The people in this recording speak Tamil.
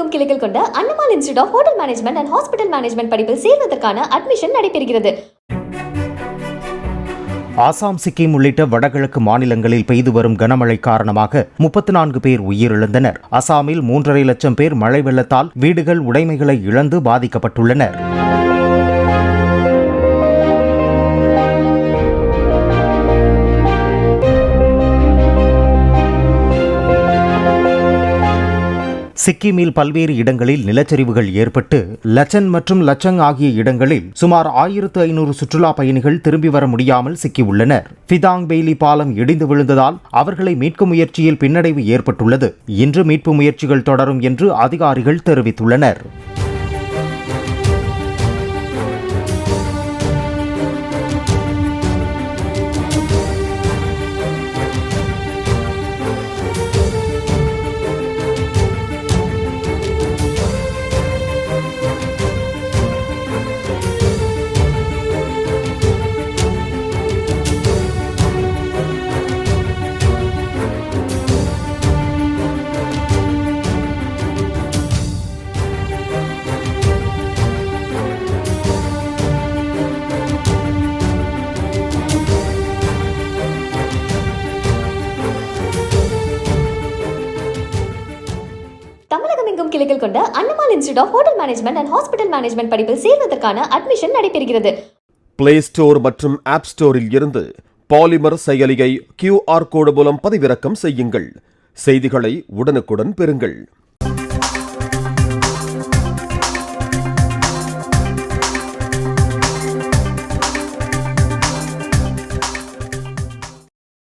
தமிழகமெங்கும் கிளைகள் கொண்ட Annamalai institute of hotel management and hospital management படிப்பில் சேர்வதற்கான அட்மிஷன் நடைபெறுகிறது. ஆசாம் சிக்கிம் உள்ளிட்ட வடகிழக்கு மாநிலங்களில் பெய்து வரும் கனமழை காரணமாக முப்பத்தி நான்கு பேர் உயிரிழந்தனர். அசாமில் மூன்றரை லட்சம் பேர் மழை வெள்ளத்தால் வீடுகள் உடைமைகளை இழந்து பாதிக்கப்பட்டுள்ளனர். சிக்கிமில் பல்வேறு இடங்களில் நிலச்சரிவுகள் ஏற்பட்டு லச்சன் மற்றும் லச்சங் ஆகிய இடங்களில் சுமார் ஆயிரத்து ஐநூறு சுற்றுலா பயணிகள் திரும்பி வர முடியாமல் சிக்கியுள்ளனர். ஃபிதாங் பெய்லி பாலம் இடிந்து விழுந்ததால் அவர்களை மீட்கும் முயற்சியில் பின்னடைவு ஏற்பட்டுள்ளது. இன்று மீட்பு முயற்சிகள் தொடரும் என்று அதிகாரிகள் தெரிவித்துள்ளனர். தமிழகமெங்கும் கிளைகள் கொண்ட Annamalai institute of hotel management and hospital management படிப்பில் சேர்வதற்கான அட்மிஷன் நடைபெறுகிறது. பிளே ஸ்டோர் மற்றும் ஆப் ஸ்டோரில் இருந்து பாலிமர் செயலியை கியூஆர் கோடு மூலம் பதிவிறக்கம் செய்யுங்கள். செய்திகளை உடனுக்குடன் பெறுங்கள்.